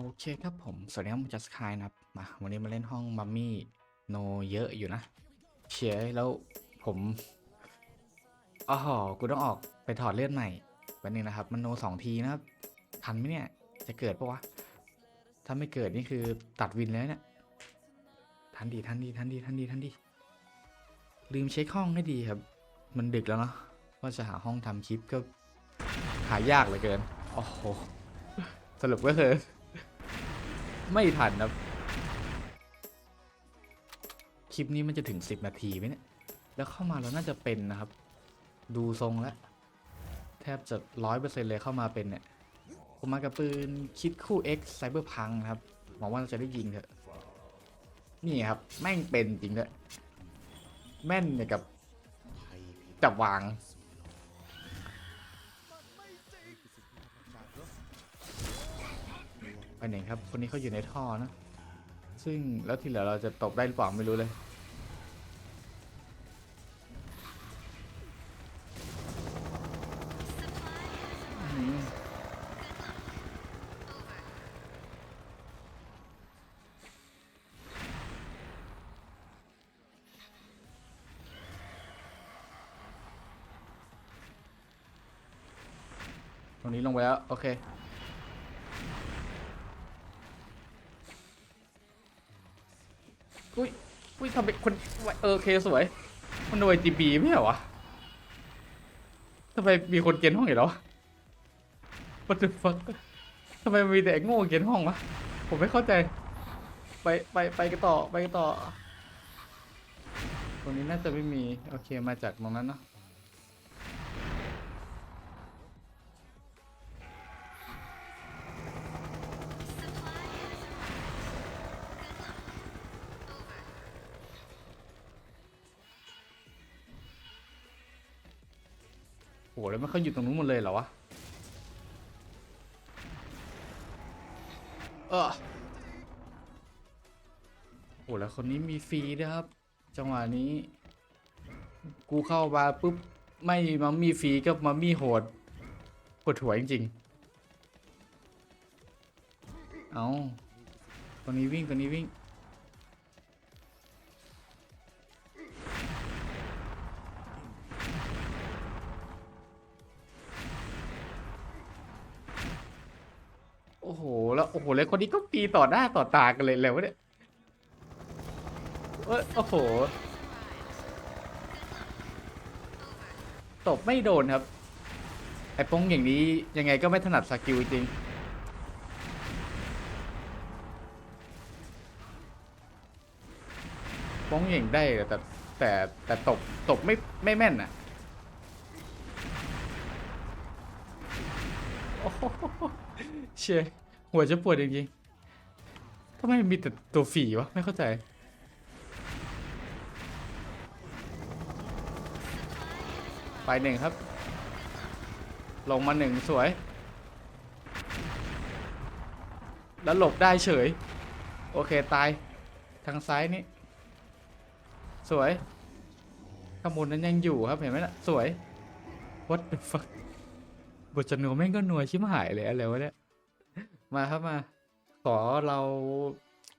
โอเคครับผม สวัสดีครับผมจัสคายนะครับ มา วันนี้มาเล่นห้องมัมมี่โนเยอะอยู่นะเชียร์แล้วผมอ๋อกูต้องออกไปถอดเลือดใหม่วันนี้นะครับ มันโนสองทีนะครับ ทันไหมเนี่ย จะเกิดปะวะ ถ้าไม่เกิดนี่คือตัดวินแล้วเนี่ย ทันดีทันดีทันดีทันดีทันดี ลืมเช็คห้องให้ดีครับ มันดึกแล้วเนาะ ว่าจะหาห้องทำคลิปก็หายากเหลือเกิน โอ้โห สรุปก็คือ ไม่ทันครับ คลิปนี้มันจะถึง 10 นาทีไหมเนี่ย แล้วเข้ามาเราน่าจะเป็นนะครับ ดูทรงแล้ว แทบจะร้อยเปอร์เซ็นต์เลยเข้ามาเป็นเนี่ย ผมมากับปืนคิดคู่ X Cyberpunk นะครับหวังว่าเราจะได้ยิงเถอะ นี่ครับ แม่งเป็นจริงด้วย แม่นเนี่ยกับจับวาง ไปไหนครับ คนนี้เขาอยู่ในท่อนะ ซึ่งแล้วที่เหลือเราจะตบได้หรือเปล่าไม่รู้เลยตรงนี้ลงไปแล้ว โอเค ทำเป็นคนเออเคสวย มันโดยจีบีไม่เหรอวะทำไมมีคนเกณฑ์ห้องอีกแล้ว What the fuck ทำไมมีแต่ไอ้โง่เกณฑ์ห้องวะ ผมไม่เข้าใจ ไปไปไปกันต่อไปกันต่อ ตรงนี้น่าจะไม่มี โอเคมาจากตรงนั้นเนาะ หแล้วมันเขาอยู่ตรงนู้นหมดเลยเหรอวะ เออโหแล้วคนนี้มีฟรีด้วยครับ จังหวะนี้ กูเข้ามาปุ๊บ ไม่มัมมี่ฟรีก็มัมมี่โหดปวดหัวจริงๆ เอาตัวนี้วิ่งตัวนี้วิ่ง อ้โห แล้วโอ้โหแล้วคนนี้ก็ตีต่อหน้าต่อตากันเลยแล้วะเนี่ยเอยโอ้โห ตบไม่โดนครับ ไอ้ปงอย่างนี้ยังไงก็ไม่ถนัดสกิลจริงปงอย่างได้แต่แต่แต่ตบตบไม่ไม่แม่นอะ โอ้โห เชี่ยหัวจะปวดจริงๆทำไมมีแต่ตัวฝีวะ ไม่เข้าใจ ไปหนึ่งครับ ลงมาหนึ่งสวย แล้วหลบได้เฉย โอเคตาย ทางซ้ายนี่ สวยข้างบนนั้นยังอยู่ครับเห็นไหมล่ะ สวย what the fuck บทจะนัวแม่งก็นัวชิบหายเลยอะไรวะเนี่ย มาครับมา ขอเรา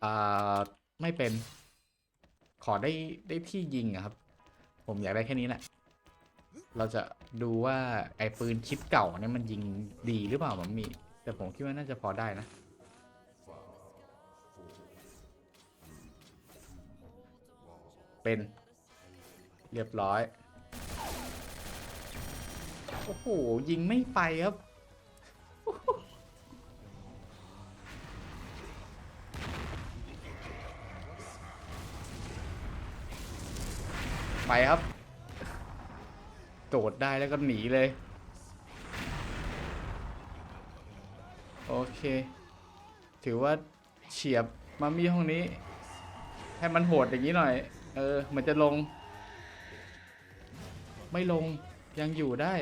อ่าไม่เป็น ขอได้ได้ที่ยิงอะครับ ผมอยากได้แค่นี้แหละ เราจะดูว่าไอ้ปืนชิปเก่าเนี่ยมันยิงดีหรือเปล่ามันมี แต่ผมคิดว่าน่าจะพอได้นะ เป็น เรียบร้อย โอ้โห ยิงไม่ไปครับ ไปครับ โดดได้แล้วก็หนีเลย โอเค ถือว่าเฉียบมามีห้องนี้ ให้มันโหดอย่างนี้หน่อย เออ มันจะลง ไม่ลงยังอยู่ได้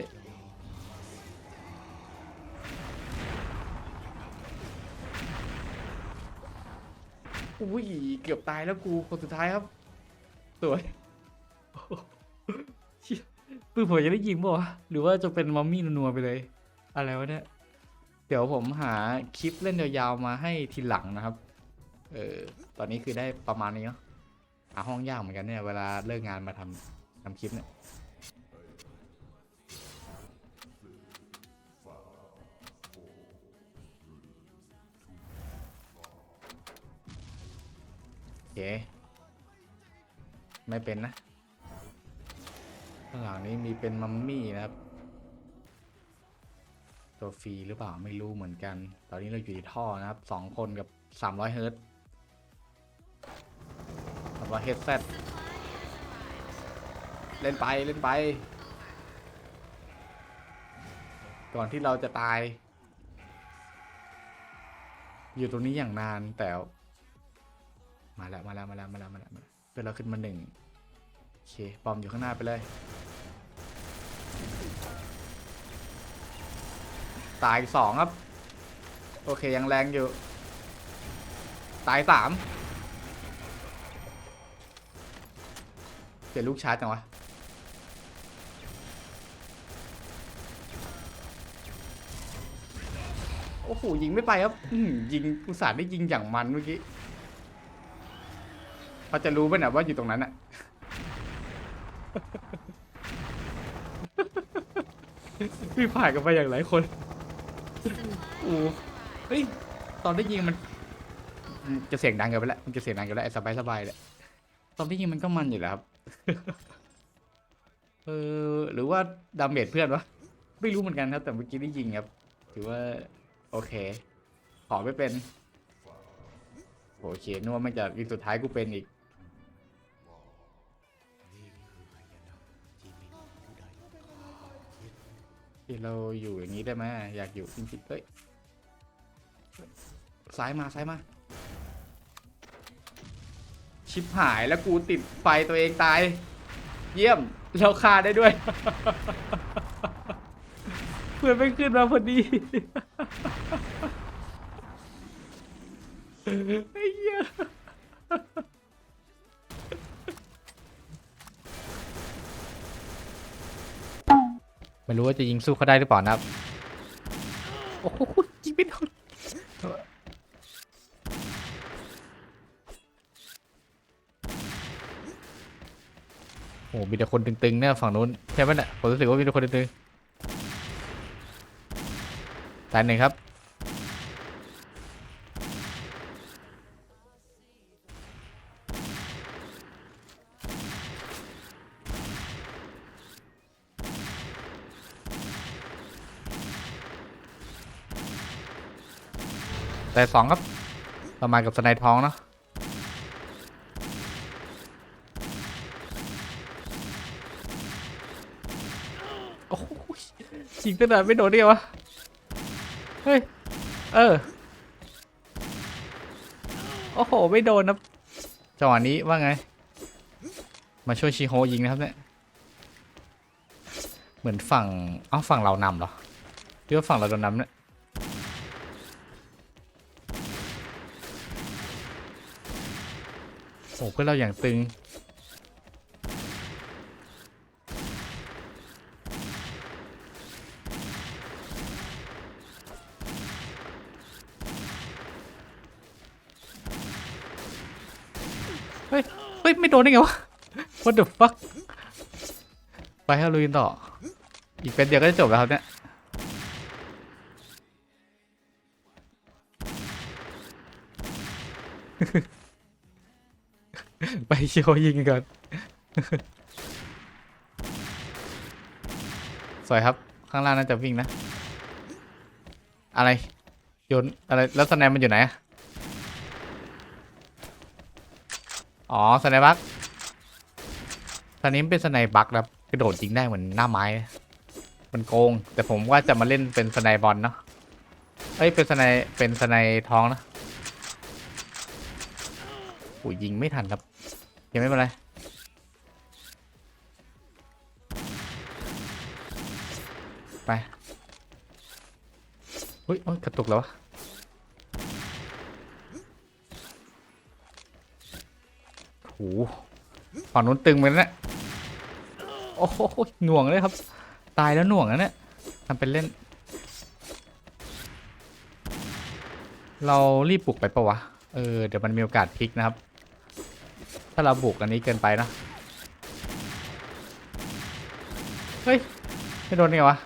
อุ้ยเกือบตายแล้วกูคนสุดท้ายครับสวยโอ้โหเชี่ยปืนผมจะได้ยิงป่าวะหรือว่าจะเป็นมัมมี่นัวๆไปเลย อะไรวะเนี่ย เดี๋ยวผมหาคลิปเล่นยาวๆมาให้ทีหลังนะครับ เออตอนนี้คือได้ประมาณนี้เนาะหาห้องยากเหมือนกันเนี่ย เวลาเลิกงานมาทำทำคลิปเนี่ย เค ไม่เป็นนะ ข้างหลังนี้มีเป็นมัมมี่นะครับ ตัวฟรีหรือเปล่าไม่รู้เหมือนกัน ตอนนี้เราอยู่ในท่อนะครับสองคนกับ300เฮิร์ตซ์300เฮิร์ตเล่นไปเล่นไป ก่อนที่เราจะตาย อยู่ตรงนี้อย่างนานแต่ มาแล้วมาแล้วมาแล้วมาแล้วมาแล้วเพื่อนเราขึ้นมาหนึ่งโอเคปอมอยู่ข้างหน้าไปเลย ตายสองครับ โอเคยังแรงอยู่ ตายสามเจ็ลูกช้าจังวะโอ้โหยิงไม่ไปครับยิงอุตส่าห์ได้ยิงอย่างมันเมื่อกี้ เขาจะรู้ไหมนะว่าอยู่ตรงนั้นอะพี่ผ่านกันไปอย่างหลายคนโอ้เฮ้ยตอนได้ยิงมันจะเสียงดังเกันไปแล้วมันจะเสียงดังเกันแล้วสบายสบายๆเลยตอนได้ยิงมันก็มันอยู่แล้วครับเออหรือว่าดาเมจเพื่อนวะไม่รู้เหมือนกันครับ แต่เมื่อกี้ได้ยิงครับ ถือว่า โอเค ขอไม่เป็น โอเคนึกว่ามันจะวิงสุดท้ายกูเป็นอีก เราอยู่อย่างนี้ได้ไหมอยากอยู่จริงๆเฮ้ยซ้ายมาซ้ายมา ชิบหายแล้วกูติดไฟตัวเองตาย เยี่ยมเราฆ่าได้ด้วย เพื่อนไม่ขึ้นมาพอดีไอ้เหี้ย ไม่รู้ว่าจะยิงสู้เขาได้หรือเปล่านะครับโอ้โหยิงไม่โดนโอ้โหมีแต่คนตึงๆเนี่ยฝั่งนู้นใช่ไหมเนี่ยผมรู้สึกว่ามีแต่คนตึงๆตายหนึ่งครับ แต่สองครับ ประมาณกับสไนด์ท้องเนาะโอ้ยิงตั้งแต่ไม่โดนได้ไงวะ เฮ้ย เออ โอ้โห ไม่โดนนะจังหวะนี้ว่าไง มาช่วยชีโฮยิงนะครับเนี่ย เหมือนฝั่ง เอ้าฝั่งเรานำเหรอหรือว่าฝั่งเราโดนนำเนี่ย โอ้เพื่อนเราอย่างตึง เฮ้ย เฮ้ย ไม่โดนได้ไงวะ What the fuck ไปให้ลุยกันต่อ อีกเป็นเดียวก็จะจบแล้วครับเนี่ย ไปโชว์ยิงก่อน สวยครับ ข้างล่างน่าจะวิ่งนะ อะไร โยน อะไร แล้วสแนมมันอยู่ไหนอะอ๋อสไนบักตอนนี้มันเป็นสไนบักครับ กระโดดยิงได้เหมือนหน้าไม้ มันโกง แต่ผมว่าจะมาเล่นเป็นสไนบอลเนาะ เอ้ย เป็นสไน เป็นสไนท้องนะโอ้ยยิงไม่ทันครับ ยังไม่เป็นไร ไปเฮ้ยโอ้ยกระตุกแล้ววะโอ้โหฝั่งนู้นตึงไปแล้วเนี่ยโอ้โหหน่วงเลยครับ ตายแล้วหน่วงแล้วเนี่ยทำเป็นเล่น เรารีบบุกไปปะวะ เออ เดี๋ยวมันมีโอกาสพลิกนะครับ ถ้าเราบุกอันนี้เกินไปนะเฮ้ย ไม่โดนไงวะ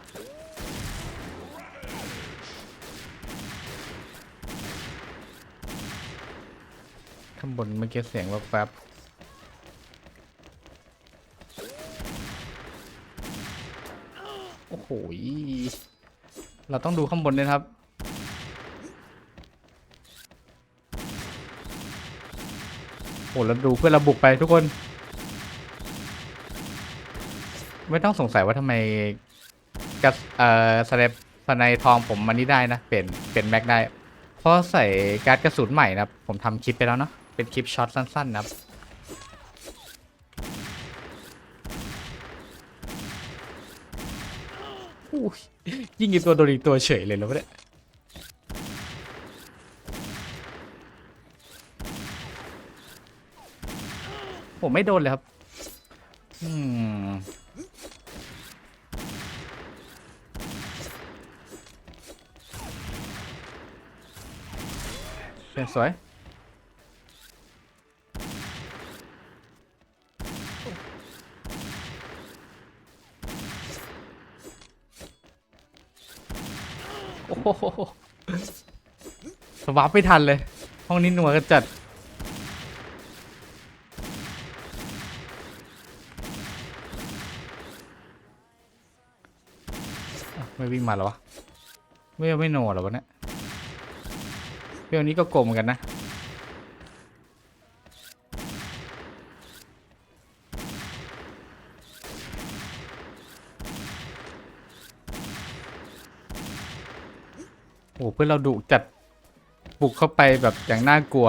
ข้างบนเมื่อกี้เสียงแวบๆโอ้โห เราต้องดูข้างบนด้วยครับ โอ้แล้วดูเพื่อนเราบุกไปทุกคน ไม่ต้องสงสัยว่าทำไมกระสเอ่อสไนป์สไนทองผมมันนี้ได้นะ เปลี่ยนเปลี่ยนแม็กได้ เพราะใส่การ์ดกระสุนใหม่นะผมทำคลิปไปแล้วเนาะเป็นคลิปช็อตสั้นๆนะครับอู้ยยิงอีกตัวโดนอีกตัวเฉยเลยแล้วเนี่ย ผมไม่โดนเลยครับอืมเป็นสวยโอ้โหสวับไม่ทันเลย ห้องนี้หนัวกันจัด ไม่วิ่งมาแล้วะไม่ไม่โนหรอวะเนี่ยเรื่องนี้ก็โกงเหมือนกันนะโอ้เพื่อนเราดุจัดบุกเข้าไปแบบอย่างน่ากลัว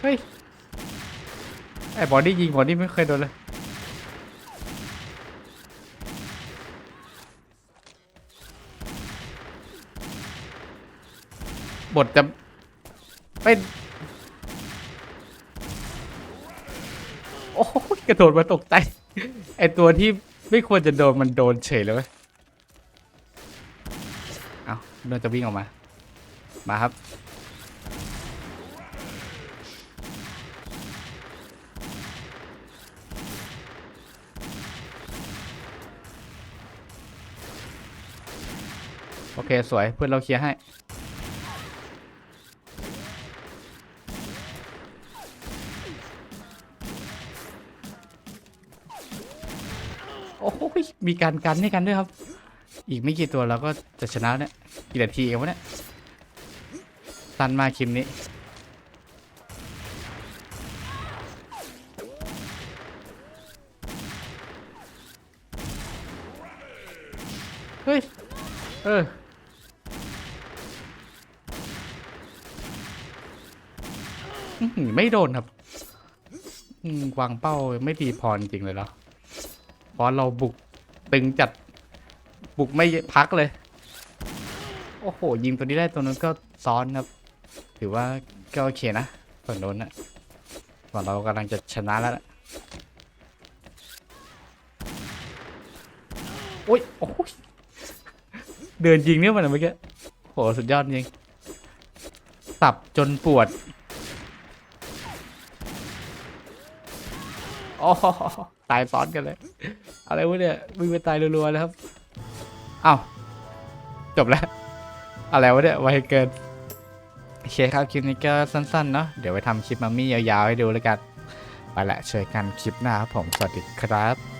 เฮ้ย ไอ้บอดี้ยิงบอดี้ไม่เคยโดนเลย บทจะเป็นโอ้กระโดดมาตกใจ ไอตัวที่ไม่ควรจะโดนมันโดนเฉยเลยเว้ยเอาโดนจะวิ่งออกมา มาครับ โอเค สวย เพื่อนเราเคลียร์ให้ โอ้โห มีการกันให้กันด้วยครับ อีกไม่กี่ตัวเราก็จะชนะเนี่ยกี่นาทีกันวะเนี่ยตันมากคลิปนี้เฮ้ย เออ ไม่โดนครับวางเป้าไม่ดีพอจริงเลยเหรอเพราะเราบุก ตึงจัดบุกไม่พักเลย โอ้โห ยิงตัวนี้ได้ตัวนั้นก็ซ้อนครับ ถือว่าก็โอเคนะฝั่งโน้นนะฝั่งเรากำลังจะชนะแล้วนะโอ้ยโอ้ยเดินยิงเนี่ยมันอะเมื่อกี้โหสุดยอดจริงสับจนปวดโอ้ตายซ้อนกันเลย อะไรวะเนี่ยวิ่งไปตายรัวๆเลยครับเอ้าจบแล้ว อะไรวะเนี่ยไวเกินโอเคครับคลิปนี้ก็สั้นๆเนาะเดี๋ยวไปทำคลิปมัมมี่ยาวๆให้ดูแล้วกัน ไปละเจอกันคลิปหน้าครับผม สวัสดีครับ